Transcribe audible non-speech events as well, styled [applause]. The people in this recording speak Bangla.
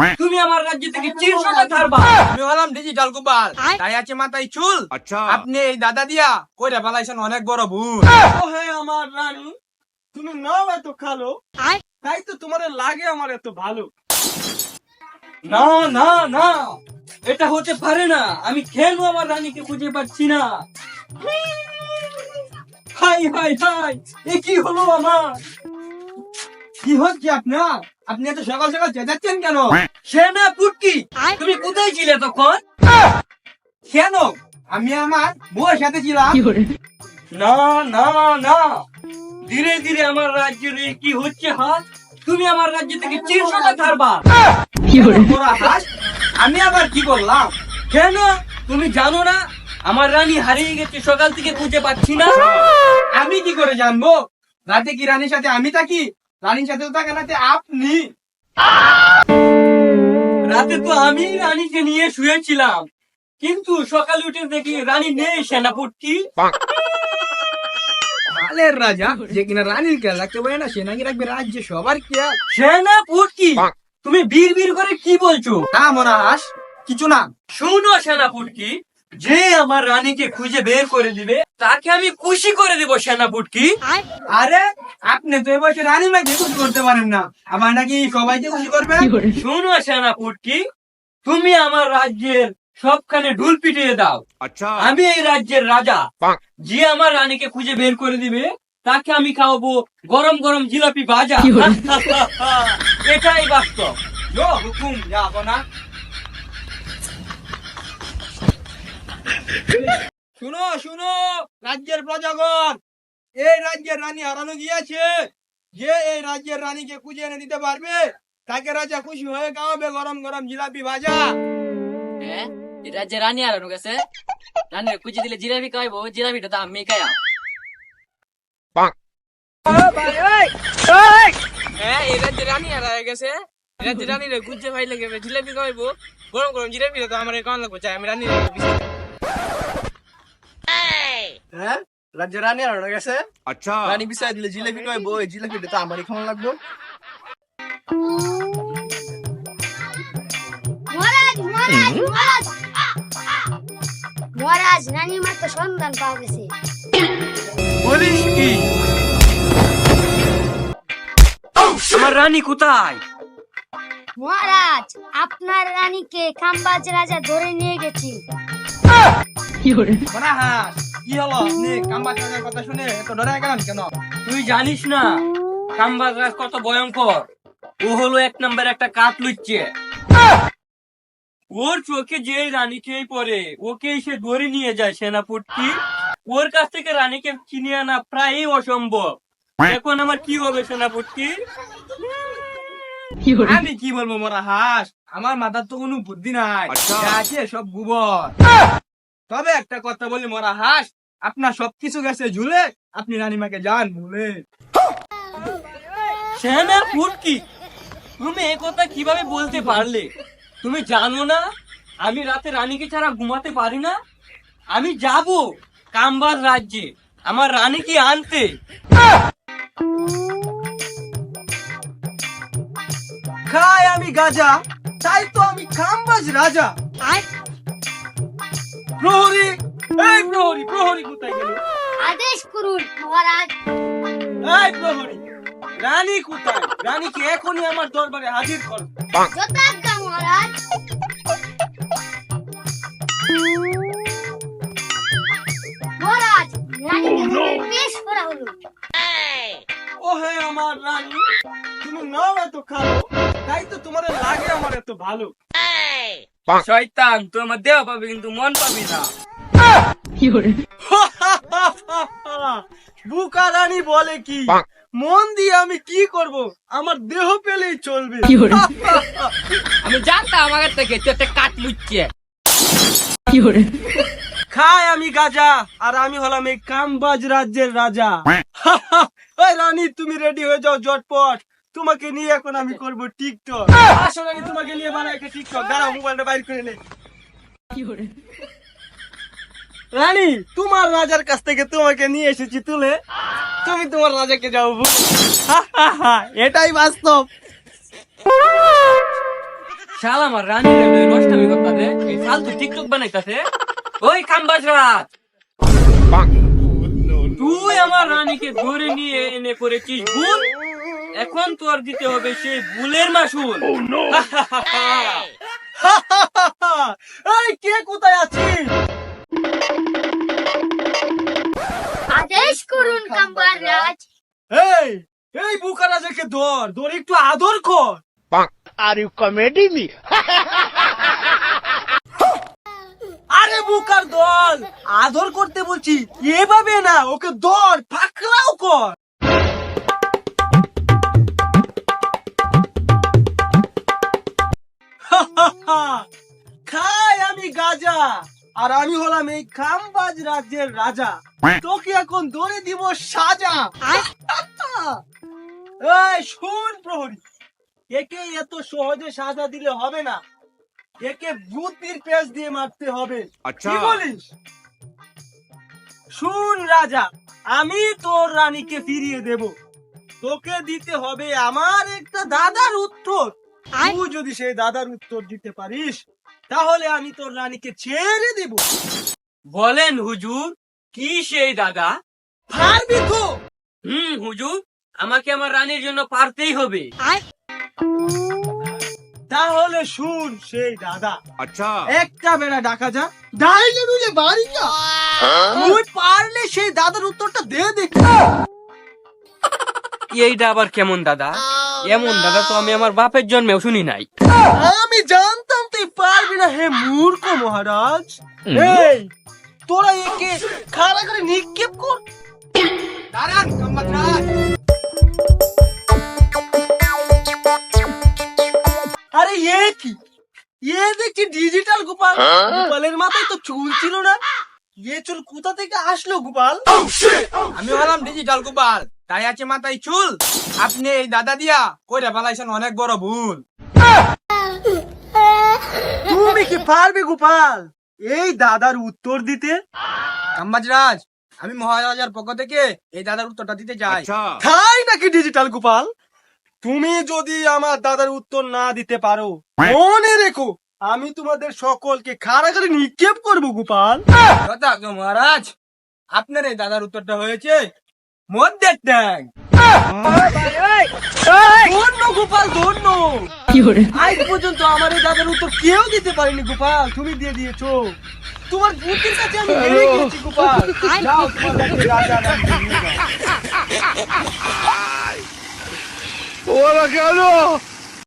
হ্যাঁ। হ্যাঁ। আমি আচ্ছা। আপনি এই দাদা দিয়া কইরা পালাইছেন অনেক বড় ভুল। হ্যাঁ। আমার রানী তুমি নাও এত তাই তো তোমার লাগে আমার এত ভালো। না না না। এটা হতে পারে না। আমি খেলব আমার রানীকে খুঁজে পাচ্ছি না। High high high. এ কি হলো আমার? কি হচ্ছে আপনার? আপনি এত সকাল সকাল চেঁচাচ্ছেন কেন? সেনা পুটকি? তুমি কোথায় ছিলে তখন? কেন? আমি আমার বউয়ের সাথে ছিলাম। না না না। ধীরে ধীরে আমার রাজ্যের কি হচ্ছে হাত তুমি আমার রাজ্য থেকে চিরসটা ছাড়বা আমি আবার কি করলাম কেন? তুমি জানো না? আমার রানী হারিয়ে গেছে সকাল থেকে খুঁজে পাচ্ছি না। আমি কি করে জানব? রাতে কি রানীর সাথে আমি থাকি? রানীর সাথে তো থাকেন রাতে আপনি। রাতে তো আমি রানীকে নিয়ে শুয়েছিলাম। কিন্তু সকালে উঠে দেখি রানী নেই সেনাপতি। কালের রাজা যে কিনা রানীর খেয়াল রাখতে পারে না সে নাকি রাখবে রাজ্যে সবার খেয়াল। সেনাপতি? তুমি বীর বীর করে কি বলছো? না মনে হাস কিছু না। শুনো সেনাপতি। যে আমার রানীকে খুঁজে বের করে দিবে তাকে আমি খুশি করে দেবো সেনাপুটকি আরে আপনি তো এবছর রানী মাকে খুশি করতে পারেন না। আমার নাকি সবাইকে খুশি করবে শোনো সেনাপুটকি তুমি আমার রাজ্যের সবখানে ঢুল পিটিয়ে দাও। আচ্ছা। আমি এই রাজ্যের রাজা। যে আমার রানীকে খুঁজে বের করে দিবে তাকে আমি খাওয়াবো গরম গরম জিলাপি বাজা [laughs] এটাই বাস্তব। হুকুম যাব না। শুনো শুনো রাজ্যের প্রজাগণ এই রাজ্যের রানী হারানো গিয়েছে। যে এই রাজ্যের রানীকে খুঁজে এনে দিতে পারবে তাকে রাজা খুশি হয়ে খাওয়াবে গরম গরম জিলাপি ভাজা। হ্যাঁ যে রানী আর গেছে? রানীর কুচি দিলে জিলাপি খাইবো জিলাপিটা তো আমি খাইয়া হ্যাঁ এটা যে রানী হয়ে গেছে। এটা যে রানী রে গুজে ভাই লাগে জিলাপি খাইবো গরম গরম জিলাপি তো আমার কেমন লাগবে চাই আমি রানী হ্যাঁ? রাজ্য রানী আর গেছে আচ্ছা। রানী বিষয় দিলে জিলেপি নয় বই জিলেপিটা তো আমার খাওয়া লাগবে। মহারাজ রানী মার তো সন্ধান পাওয়া গেছে। বলিস কি? আমার রানী কোথায়? মহারাজ আপনার রানীকে খাম্বাজ রাজা ধরে নিয়ে গেছি। কি কি হলো? আপনি কাম্বা কথা শুনে এত ডরে গেলেন কেন? তুই জানিস না কাম্বার রাজ কত ভয়ঙ্কর। ও হলো এক নম্বর একটা কাত লুচ্ছে ওর চোখে যে পড়ে ওকে সে ধরে নিয়ে যায় ওর কাছ থেকে রানীকে চিনিয়ে আনা প্রায়ই অসম্ভব। এখন আমার কি হবে সেনাপতি? আমি কি বলব মোরা হাস? আমার মাথার তো কোনো বুদ্ধি নাই। আচ্ছা। আছে সব গোবর। তবে একটা কথা বলি মোরা হাস আপনার সবকিছু গেছে ঝুলে আপনি রানীমাকে যান ভুলে সেনাপতি তুমি এ কথা কীভাবে বলতে পারলে? তুমি জানো না আমি রাতে রানীকে ছাড়া ঘুমাতে পারি না? আমি যাব কাম্বার রাজ্যে আমার রানীকে আনতে। খাই আমি গাজা তাই তো আমি খামবাজ রাজা। প্রহরী এই প্রহরী প্রহরী কোথায় গেল? আদেশ করুন মহারাজ। এই প্রহরী রানী কোথায়? রানীকে এখনই আমার দরবারে হাজির কর। যথাজ্ঞা মহারাজ। মহারাজ রানীকে পেশ করা হলো। ও হে আমার রানী তুমি নাও এত খালো তাই তো তোমার লাগে আমার এত ভালো। শয়তান তুই আমার দেহ পাবি কিন্তু মন পাবি না। [laughs] বুকা রানী বলে কি? মন দিয়ে আমি কি করব? আমার দেহ পেলেই চলবে। [laughs] আমি জানতাম আমার থেকে তুই একটা কাট লুচ্ছে খাই আমি গাজা আর আমি হলাম এই কামবাজ রাজ্যের রাজা। [laughs] ওই রানী তুমি রেডি হয়ে যাও জটপট তোমাকে নিয়ে এখন আমি করব টিকটক। আসলে রানী তোমাকে নিয়ে বানাই একটা টিকটক। দাঁড়াও মোবাইলটা বাইর করে নে। রানী তোমার রাজার কাছ থেকে তোমাকে নিয়ে এসেছি তুলে। তুমি তোমার রাজাকে যাও হা, হা, হা, এটাই বাস্তব। শাল আমার রানী নষ্টামি করতাছে এই ফালতু টিকটক বানাইতাছে। ওই কামবাজ রাত তুই আমার রানীকে ধরে নিয়ে এনে করেছিস ভুল? এখন তোর দিতে হবে সেই ভুলের মাসুল। [laughs] এই কে কোথায় আছিস? এই এই বুকা রাজাকে ধর ধর একটু আদর কর। Are you comedy me? আরে বুকার দল আদর করতে বলছি এভাবে না ওকে ধর পাকড়াও কর। খাই আমি গাজা আর আমি হলাম এই খামবাজ রাজ্যের রাজা। তোকে এখন ধরে দিব সাজা। এই শুন প্রহরী একে এত সহজে সাজা দিলে হবে না। একে বুদ্ধির পেঁচ দিয়ে মারতে হবে। কি বলিস? শুন রাজা আমি তোর রানীকে ফিরিয়ে দেব। তোকে দিতে হবে আমার একটা দাদার উত্তর। তুই যদি সেই দাদার উত্তর দিতে পারিস তাহলে আমি তোর রানীকে ছেড়ে দেব। বলেন হুজুর কি সেই দাদা? পারবি তো হুম হুজুর। আমাকে আমার রানীর জন্য পারতেই হবে। তাহলে শুন সেই দাদা। আচ্ছা। একটা বেড়া ডাকা যা ডাইলে নুলে বাড়ি যা তুই পারলে সেই দাদার উত্তরটা দে দেখি। [laughs] এইটা আবার কেমন দাদা? এমন দাদা তো আমি আমার বাপের জন্মেও শুনি নাই। আমি জানতাম তুই পারবি না হে মূর্খ মহারাজ। এই তোরা একে খাড়া করে নিক্ষেপ কর। দাঁড়ান কাম্বাজ রাজ আরে এ কি? এ দেখছি ডিজিটাল গোপাল। গোপালের মাথায় তো চুল ছিল না। এ চুল কোথা থেকে আসলো গোপাল? আমি হলাম ডিজিটাল গোপাল। তাই আছে মাথায় চুল। আপনি এই দাদা দিয়া কইরা ফেলাইছেন অনেক বড় ভুল। তুমি কি পারবে গোপাল? এই দাদার উত্তর দিতে? কাম্বাজ রাজ আমি মহারাজার পক্ষ থেকে এই দাদার উত্তরটা দিতে চাই তাই নাকি ডিজিটাল গোপাল? তুমি যদি আমার দাদার উত্তর না দিতে পারো মনে রেখো আমি তোমাদের সকলকে খাড়া করে নিক্ষেপ করব গোপাল। মহারাজ আপনার এই দাদার উত্তরটা হয়েছে? পর্যন্ত আমার এই উত্তর কেউ দিতে পারেনি গোপাল তুমি দিয়ে দিয়েছ তোমার বুদ্ধির কাছে আমি কাছে